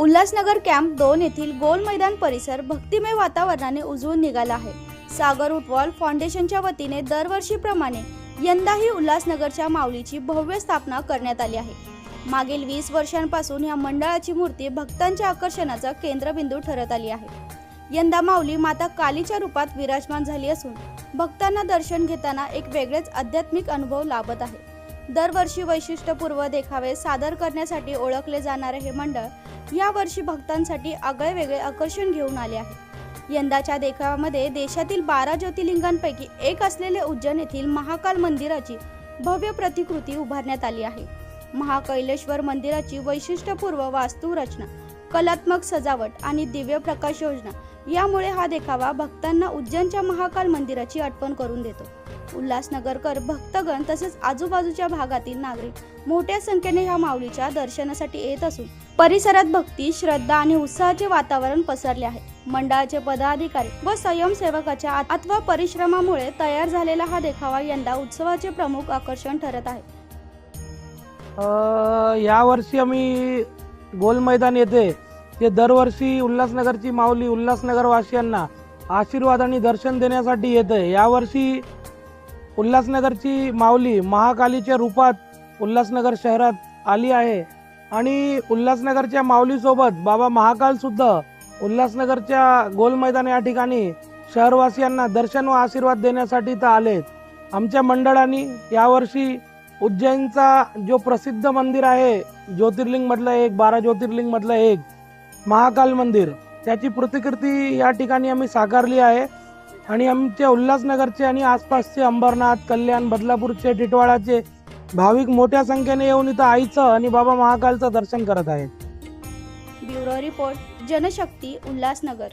Ulhasnagar camp दोन येथील गोल मैदान परिसर भक्तिमय वातावरणाने उजळून निघाला आहे. सागर उटवॉल फाउंडेशनच्या वतीने दरवर्षीप्रमाणे यंदाही उल्हासनगरच्या माऊलीची भव्य स्थापना करण्यात आली आहे. मागील वीस वर्षांपासून या मंडळाची मूर्ती भक्तांच्या आकर्षणाचा केंद्रबिंदू ठरत आली आहे. यंदा माऊली माता कालीच्या रूपात विराजमान झाली असून भक्तांना दर्शन घेताना एक वेगळेच आध्यात्मिक अनुभव लाभत आहे. दरवर्षी वैशिष्ट्यपूर्व देखावे सादर करण्यासाठी ओळखले जाणारे हे मंडळ यावर्षी भक्तांसाठी आगळे वेगळे आकर्षण घेऊन आले आहे. यंदाच्या देखाव्यामध्ये देशातील बारा ज्योतिर्लिंगांपैकी एक असलेले उज्जैन येथील महाकाल मंदिराची भव्य प्रतिकृती उभारण्यात आली आहे. महाकैलेश्वर मंदिराची वैशिष्ट्यपूर्व वास्तुरचना कलात्मक सजावट आणि दिव्य प्रकाश योजना यामुळे हा देखावा भक्तांना उज्जैनच्या महाकाल मंदिराची आठवण करून देतो. उल्हासनगरकर भक्तगण तसेच आजूबाजूच्या भागातील नागरिक मोठ्या संख्येने ह्या माऊलीच्या दर्शनासाठी येत असून परिसरात भक्ती श्रद्धा आणि उत्साहाचे वातावरण पसरले आहे. मंडळाचे पदाधिकारी व स्वयंसेवकाच्या अथवा परिश्रमामुळे तयार झालेला हा देखावा यंदा उत्सवाचे प्रमुख आकर्षण ठरत आहे. यावर्षी आम्ही गोल मैदान येथे ते दरवर्षी उल्हासनगरची माऊली उल्हासनगरवासियांना आशीर्वाद आणि दर्शन देण्यासाठी येते यावर्षी उल्हासनगरची माऊली महाकालीच्या रूपात उल्हासनगर शहरात आली आहे. आणि उल्हासनगरच्या माऊलीसोबत बाबा महाकाल सुद्धा उल्हासनगरच्या गोल मैदान या ठिकाणी शहरवासियांना दर्शन व आशीर्वाद देण्यासाठी तर आलेत. आमच्या मंडळाने यावर्षी उज्जैनचा जो प्रसिद्ध मंदिर आहे ज्योतिर्लिंगमधलं एक बारा ज्योतिर्लिंगमधलं एक महाकाल मंदिर त्याची प्रतिकृती या ठिकाणी आम्ही साकारली आहे. आणि आमच्या उल्हासनगरचे आणि आसपासचे अंबरनाथ कल्याण बदलापूरचे टिटवाळाचे भाविक मोठ्या संख्येने येऊन इथं आईचं आणि बाबा महाकालचं दर्शन करत आहेत. Bureau report Janshakti Ulhasnagar.